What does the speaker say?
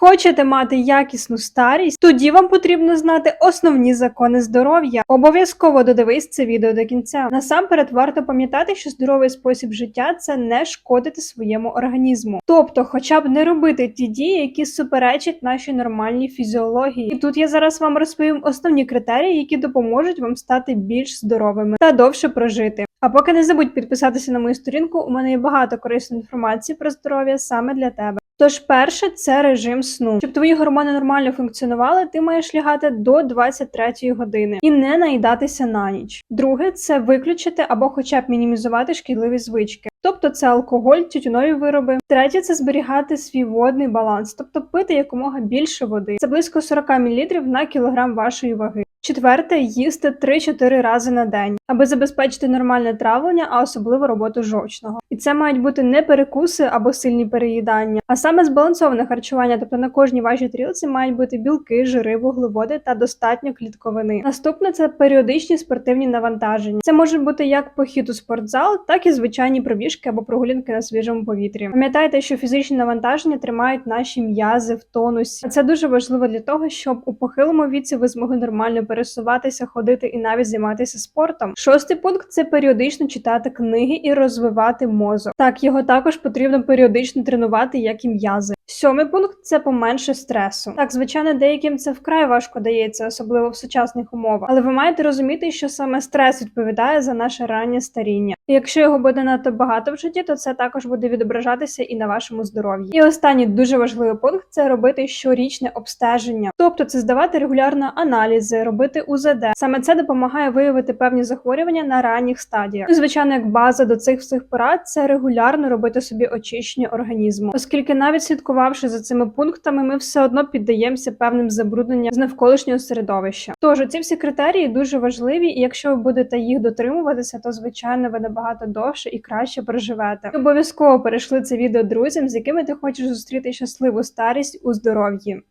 Хочете мати якісну старість? Тоді вам потрібно знати основні закони здоров'я. Обов'язково додивись це відео до кінця. Насамперед варто пам'ятати, що здоровий спосіб життя це не шкодити своєму організму, тобто, хоча б не робити ті дії, які суперечать нашій нормальній фізіології. І тут я зараз вам розповім основні критерії, які допоможуть вам стати більш здоровими та довше прожити. А поки не забудь підписатися на мою сторінку. У мене є багато корисної інформації про здоров'я саме для тебе. Тож, перше, це режим сну. Щоб твої гормони нормально функціонували, ти маєш лягати до 23 години і не наїдатися на ніч. Друге, це виключити або хоча б мінімізувати шкідливі звички. Тобто це алкоголь, тютюнові вироби. Третє це зберігати свій водний баланс, тобто пити якомога більше води. Це близько 40 мл на кілограм вашої ваги. Четверте їсти 3-4 рази на день, аби забезпечити нормальне травлення, а особливо роботу жовчного. Це мають бути не перекуси або сильні переїдання, а саме збалансоване харчування. Тобто на кожній вашій тарілці мають бути білки, жири, вуглеводи та достатньо клітковини. Наступне це періодичні спортивні навантаження. Це може бути як похід у спортзал, так і звичайні пробіжки або прогулянки на свіжому повітрі. Пам'ятайте, що фізичні навантаження тримають наші м'язи в тонусі. Це дуже важливо для того, щоб у похилому віці ви змогли нормально пересуватися, ходити і навіть займатися спортом. Шостий пункт це періодично читати книги і розвивати мозок. Так, його також потрібно періодично тренувати, як і м'язи. Сьомий пункт це поменше стресу. Так, звичайно, деяким це вкрай важко дається, особливо в сучасних умовах. Але ви маєте розуміти, що саме стрес відповідає за наше раннє старіння. І якщо його буде надто багато в житті, то це також буде відображатися і на вашому здоров'ї. І останній дуже важливий пункт це робити щорічне обстеження, тобто це здавати регулярно аналізи, робити УЗД. Саме це допомагає виявити певні захворювання на ранніх стадіях. Ну, звичайно, як база до цих всіх порад, це регулярно робити собі очищення організму, оскільки навіть слідкувавши за цими пунктами, ми все одно піддаємося певним забрудненням з навколишнього середовища. Тож ці всі критерії дуже важливі, і якщо ви будете їх дотримуватися, то звичайно ви набагато довше і краще проживете. Обов'язково перейшли це відео друзям, з якими ти хочеш зустріти щасливу старість у здоров'ї.